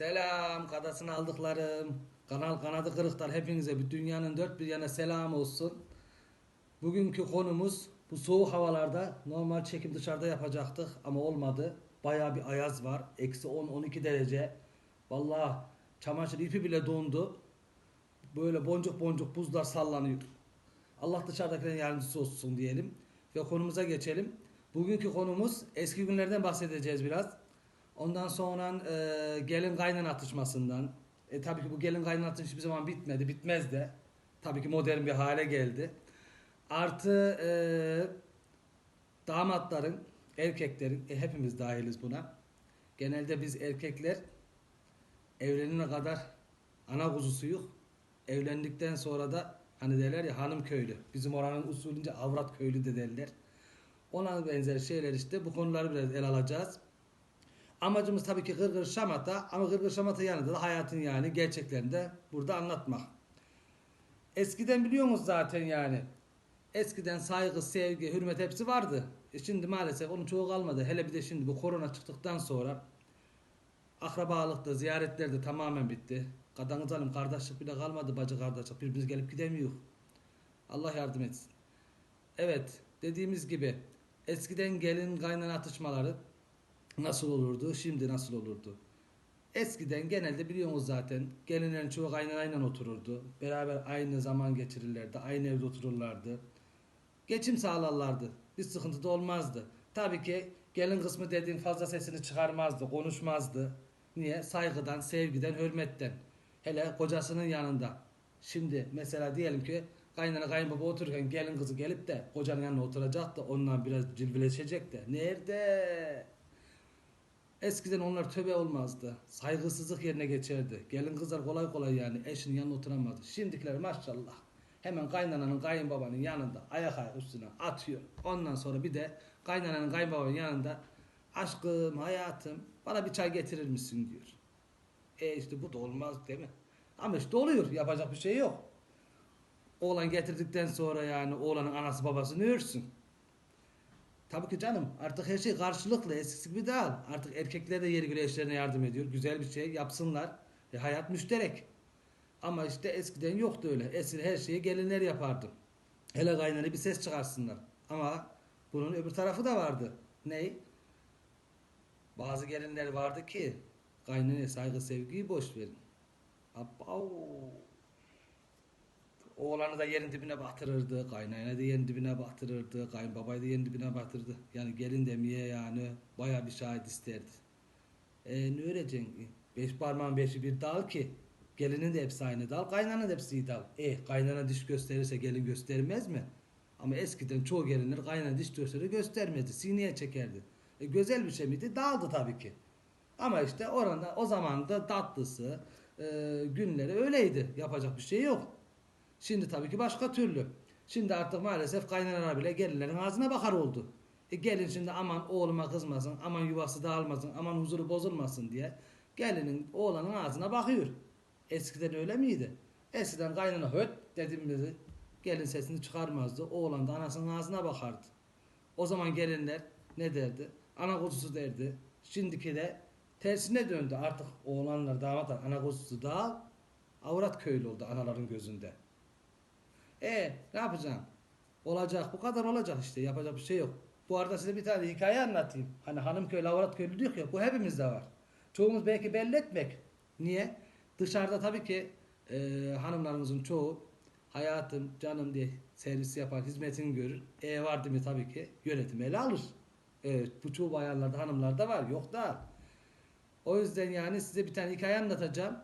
Selam kadasını aldıklarım. Kanal kanadı kırıklar hepinize bir dünyanın dört bir yana selam olsun. Bugünkü konumuz bu soğuk havalarda normal çekim dışarıda yapacaktık ama olmadı. Baya bir ayaz var. Eksi 10-12 derece. Vallahi çamaşır ipi bile dondu. Böyle boncuk boncuk buzlar sallanıyor. Allah dışarıdakilerin yardımcısı olsun diyelim. Ve konumuza geçelim. Bugünkü konumuz eski günlerden bahsedeceğiz biraz. Ondan sonra e, gelin kaynan atışmasından. E, tabii ki bu gelin kaynan atışması hiçbir zaman bitmedi. Bitmez de. Tabii ki modern bir hale geldi. Artı e, damatların, erkeklerin, e, hepimiz dahiliz buna. Genelde biz erkekler evlenene kadar ana kuzusuyuz. Evlendikten sonra da hani derler ya hanım köylü. Bizim oranın usulünce avrat köylü de derler. Ona benzer şeyler işte bu konuları biraz ele alacağız. Amacımız tabii ki gırgır şamata ama gırgır şamata yanında da hayatın yani gerçeklerini de burada anlatmak. Eskiden biliyorsunuz zaten yani. Eskiden saygı, sevgi, hürmet hepsi vardı. E şimdi maalesef onun çoğu kalmadı. Hele bir de şimdi bu korona çıktıktan sonra akrabalıkta, ziyaretler de tamamen bitti. Kadın zalim kardeşlik bile kalmadı bacı kardeşlik. Birbirimiz gelip gidemiyor. Allah yardım etsin. Evet dediğimiz gibi eskiden gelin kaynana atışmaları nasıl olurdu, şimdi nasıl olurdu? Eskiden genelde biliyorsunuz zaten gelinlerin çoğu kaynanayla otururdu. Beraber aynı zaman geçirirlerdi, aynı evde otururlardı. Geçim sağlarlardı. Bir sıkıntı da olmazdı. Tabii ki gelin kısmı dediğin fazla sesini çıkarmazdı, konuşmazdı. Niye? Saygıdan, sevgiden, hürmetten. Hele kocasının yanında. Şimdi mesela diyelim ki kaynana kayınbaba otururken gelin kızı gelip de kocanın yanına oturacak da ondan biraz cilveleşecek de. Nerede? Eskiden onlar töbe olmazdı. Saygısızlık yerine geçerdi. Gelin kızlar kolay kolay yani eşinin yanına oturamazdı. Şimdikiler maşallah. Hemen kaynananın kayınbabanın yanında ayak ayak üstüne atıyor. Ondan sonra bir de kaynananın kayınbabanın yanında aşkım hayatım bana bir çay getirir misin diyor. E işte bu da olmaz değil mi? Ama işte oluyor. Yapacak bir şey yok. Oğlan getirdikten sonra yani oğlanın anası babası ne? Tabii ki canım artık her şey karşılıklı eskisi gibi değil. Artık erkekler de yeri göre eşlerine yardım ediyor. Güzel bir şey yapsınlar. E, hayat müşterek. Ama işte eskiden yoktu öyle. Eskiden her şeyi gelinler yapardı. Hele kaynana bir ses çıkarsınlar. Ama bunun öbür tarafı da vardı. Ney? Bazı gelinler vardı ki kaynanaya saygı sevgiyi boş verin. Abav. Oğlanı da yerin dibine batırırdı, kaynağına da yerin dibine batırırdı, kayınbabayı da yerin dibine batırdı. Yani gelin demeye yani baya bir şahit isterdi. E ne öğreceksin? Beş parmağın beşi bir dal ki. Gelinin de hepsi aynı dal, kaynananın da hepsi dal. E kaynana diş gösterirse gelin göstermez mi? Ama eskiden çoğu gelinler kaynana diş gösteri göstermedi, sineye çekerdi. E, güzel bir şey miydi? Dağıldı tabii ki. Ama işte oranda o zaman da tatlısı, e, günleri öyleydi. Yapacak bir şey yok. Şimdi tabii ki başka türlü. Şimdi artık maalesef kaynanalar bile gelinlerin ağzına bakar oldu. E gelin şimdi aman oğluma kızmasın, aman yuvası dağılmasın, aman huzuru bozulmasın diye gelinin oğlanın ağzına bakıyor. Eskiden öyle miydi? Eskiden kaynana höt dediğimizde gelin sesini çıkarmazdı. Oğlan da anasının ağzına bakardı. O zaman gelinler ne derdi? Ana kuzusu derdi. Şimdiki de tersine döndü. Artık oğlanlar damatlar ana kuzusu da avrat köylü oldu anaların gözünde. E ne yapacağım? Olacak bu kadar olacak işte yapacak bir şey yok. Bu arada size bir tane hikaye anlatayım. Hani hanım köylü avrat köylü diyor ya bu hepimizde var. Çoğumuz belki belli etmek. Niye? Dışarıda tabii ki e, hanımlarımızın çoğu hayatım canım diye servis yapar hizmetini görür. E var değil mi tabii ki yönetimi ele alır. Evet bu çoğu bayanlarda hanımlarda var yok da. O yüzden yani size bir tane hikaye anlatacağım.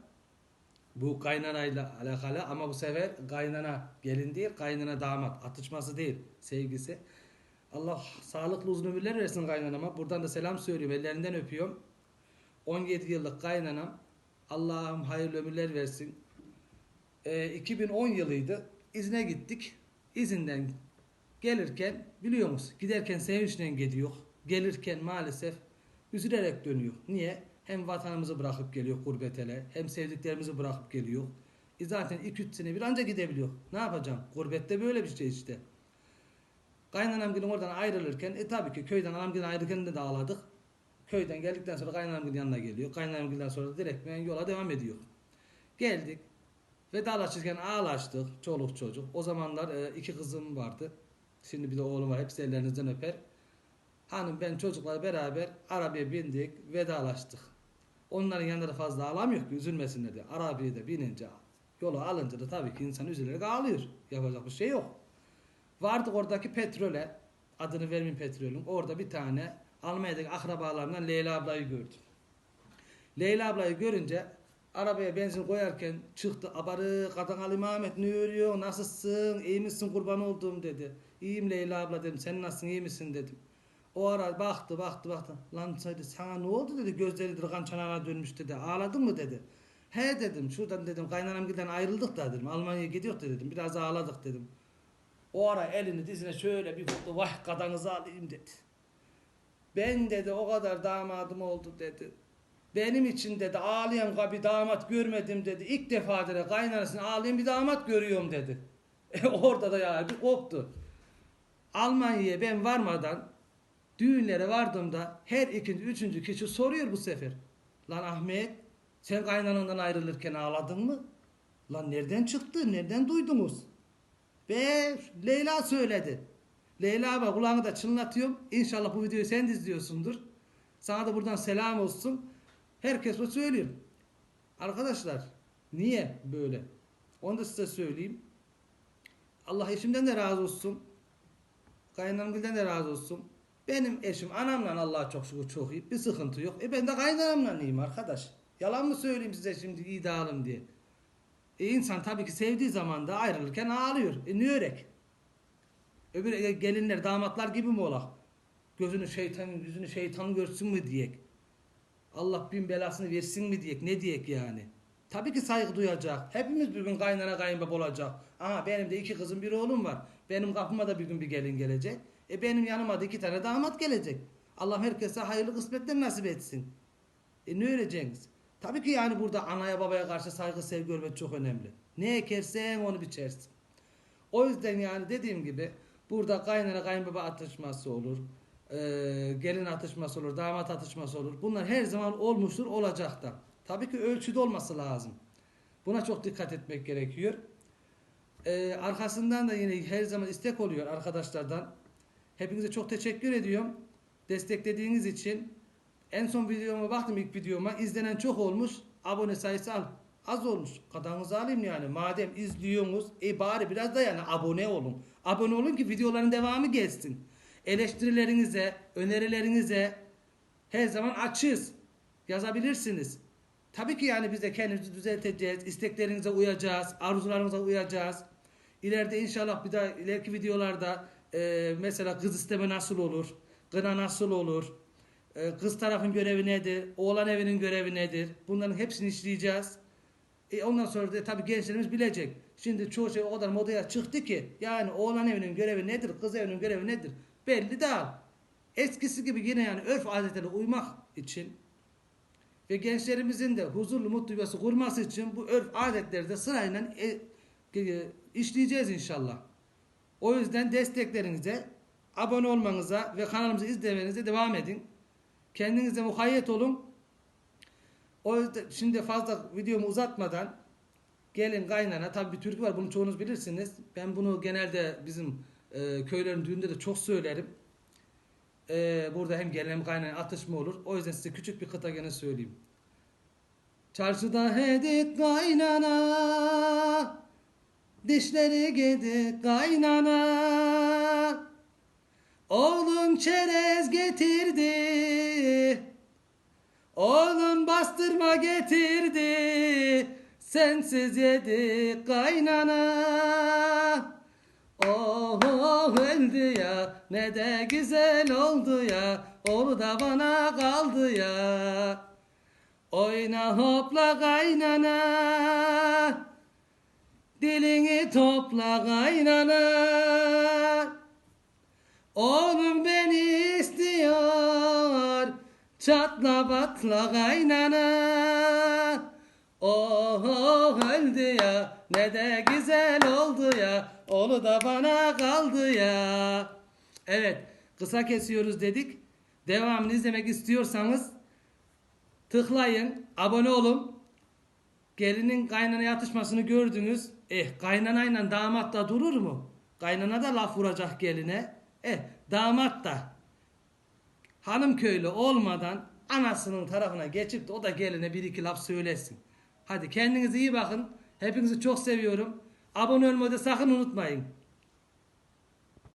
Bu kaynanayla alakalı ama bu sefer kaynana gelin değil, kaynana damat. Atışması değil, sevgisi. Allah sağlıklı uzun ömürler versin kaynanama. Buradan da selam söylüyorum, ellerinden öpüyorum. 17 yıllık kaynanam. Allah'ım hayırlı ömürler versin. Ee, 2010 yılıydı. İzne gittik. İzinden gelirken biliyor musun? Giderken sevinçle gidiyor. Gelirken maalesef üzülerek dönüyor. Niye? Hem vatanımızı bırakıp geliyor gurbetele, hem sevdiklerimizi bırakıp geliyor. E zaten 2-3 sene bir anca gidebiliyor. Ne yapacağım? Gurbette böyle bir şey işte. Kaynanam gelin oradan ayrılırken, e tabii ki köyden anam gelin ayrılırken de dağladık. Köyden geldikten sonra kaynanamın yanına geliyor. Kaynanamın sonra da direkt yola devam ediyor. Geldik. Vedalaşırken ağlaştık. Çoluk çocuk. O zamanlar e, iki kızım vardı. Şimdi bir de oğlum var. Hepsi ellerinizden öper. Hanım ben çocuklar beraber arabaya bindik. Vedalaştık. Onların yanında da fazla ağlamıyor ki üzülmesinler diye. Arabaya da binince yolu alınca da tabii ki insan üzülerek ağlıyor. Yapacak bir şey yok. Vardık oradaki petrole. Adını vermeyeyim petrolün. Orada bir tane Almanya'daki akrabalarından Leyla ablayı gördüm. Leyla ablayı görünce arabaya benzin koyarken çıktı. Abarı kadın Ali Mehmet ne örüyor? Nasılsın? İyi misin kurban olduğum dedi. İyiyim Leyla abla dedim. Sen nasılsın iyi misin dedim. O ara baktı baktı baktı. Lan dedi sana ne oldu dedi. Gözleri kan çanağına dönmüş dedi. Ağladın mı dedi. He dedim şuradan dedim kaynanam giden ayrıldık da dedim. Almanya'ya gidiyor dedim. Biraz ağladık dedim. O ara elini dizine şöyle bir vurdu. Vah kadanızı alayım dedi. Ben dedi o kadar damadım oldu dedi. Benim için dedi ağlayan bir damat görmedim dedi. İlk defa dedi kaynanasını ağlayan bir damat görüyorum dedi. E, orada da ya bir koptu. Almanya'ya ben varmadan düğünlere vardığımda her ikinci, üçüncü kişi soruyor bu sefer. Lan Ahmet sen kaynanandan ayrılırken ağladın mı? Lan nereden çıktı? Nereden duydunuz? Ve Leyla söyledi. Leyla abi kulağını da çınlatıyorum. İnşallah bu videoyu sen de izliyorsundur. Sana da buradan selam olsun. Herkes bu söylüyor. Arkadaşlar niye böyle? Onu da size söyleyeyim. Allah eşimden de razı olsun. Kaynanamdan de razı olsun. Benim eşim anamla Allah'a çok şükür çok iyi. Bir sıkıntı yok. E ben de kaynanamla iyiyim arkadaş. Yalan mı söyleyeyim size şimdi iyi dağılım diye. E insan tabii ki sevdiği zaman da ayrılırken ağlıyor. E örek? Öbür e, gelinler damatlar gibi mi ola? Gözünü şeytan, yüzünü şeytan görsün mü diyek. Allah bin belasını versin mi diyek. Ne diyek yani? Tabii ki saygı duyacak. Hepimiz bir gün kaynana kayınbab olacak. Aha benim de iki kızım bir oğlum var. Benim kapıma da bir gün bir gelin gelecek. E benim yanıma da iki tane damat gelecek. Allah herkese hayırlı kısmetler nasip etsin. E ne öreceksiniz? Tabii ki yani burada anaya babaya karşı saygı sevgi görmek çok önemli. Ne ekersen onu biçersin. O yüzden yani dediğim gibi burada kaynana kayınbaba atışması olur. e, gelin atışması olur, damat atışması olur. Bunlar her zaman olmuştur, olacak da. Tabii ki ölçüde olması lazım. Buna çok dikkat etmek gerekiyor. E, arkasından da yine her zaman istek oluyor arkadaşlardan. Hepinize çok teşekkür ediyorum. Desteklediğiniz için. En son videoma baktım ilk videoma. izlenen çok olmuş. Abone sayısı al. Az olmuş. Kadanızı alayım yani. Madem izliyorsunuz e bari biraz da yani abone olun. Abone olun ki videoların devamı gelsin. Eleştirilerinize, önerilerinize her zaman açığız. Yazabilirsiniz. Tabii ki yani biz de kendimizi düzelteceğiz. isteklerinize uyacağız. Arzularınıza uyacağız. İleride inşallah bir daha ileriki videolarda e, mesela kız isteme nasıl olur? Kına nasıl olur? E, kız tarafın görevi nedir? Oğlan evinin görevi nedir? Bunların hepsini işleyeceğiz. E, ondan sonra da tabii gençlerimiz bilecek. Şimdi çoğu şey o kadar modaya çıktı ki yani oğlan evinin görevi nedir? Kız evinin görevi nedir? Belli değil. Eskisi gibi yine yani örf adetlere uymak için ve gençlerimizin de huzurlu mutlu yuvası kurması için bu örf adetleri de sırayla e, işleyeceğiz inşallah. O yüzden desteklerinize, abone olmanıza ve kanalımızı izlemenize devam edin. Kendinize mukayyet olun. O yüzden şimdi fazla videomu uzatmadan gelin kaynana tabi bir türkü var bunu çoğunuz bilirsiniz. Ben bunu genelde bizim e, köylerin düğünde de çok söylerim. E, burada hem gelin kaynana atışma olur. O yüzden size küçük bir kıta gene söyleyeyim. Çarşıda hedik kaynana Dişleri gedik kaynana. Oğlum çerez getirdi. Oğlum bastırma getirdi. Sensiz yedik kaynana. Oh oh öldü ya. Ne de güzel oldu ya. Oğlu da bana kaldı ya. Oyna hopla kaynana Dilini topla kaynana. Oğlum beni istiyor Çatla batla kaynana. Oh oh öldü ya Ne de güzel oldu ya Oğlu da bana kaldı ya. Evet kısa kesiyoruz dedik. Devamını izlemek istiyorsanız tıklayın, abone olun. Gelinin kaynana yatışmasını gördünüz. Eh kaynanayla damat da durur mu? Kaynana da laf vuracak geline. Eh damat da hanım köylü olmadan anasının tarafına geçip de o da geline bir iki laf söylesin. Hadi kendinize iyi bakın. Hepinizi çok seviyorum. Abone olmayı da sakın unutmayın.